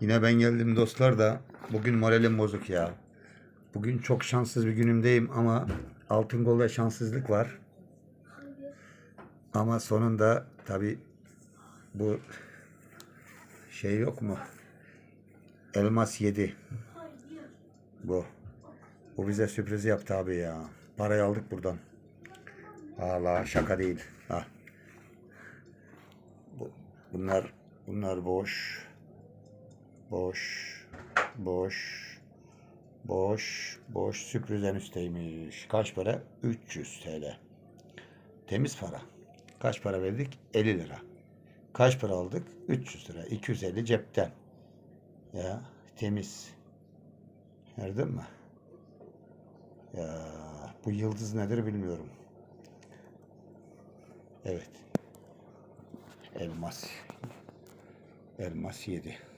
Yine ben geldim dostlar da bugün moralim bozuk ya. Bugün çok şanssız bir günümdeyim ama altın golda şanssızlık var. Ama sonunda tabi bu şey yok mu? Elmas 7. Bu. Bu bize sürpriz yaptı abi ya. Parayı aldık buradan. Valla şaka değil. Ha. Bu, bunlar bunlar boş. Boş. Boş. Boş. Boş. Sürpriz en üstteymiş. Kaç para? 300 TL. Temiz para. Kaç para verdik? 50 lira. Kaç para aldık? 300 lira. 250 cepten. Ya temiz. Gördün mü? Ya bu yıldız nedir bilmiyorum. Evet. Elmas. Elmas 7.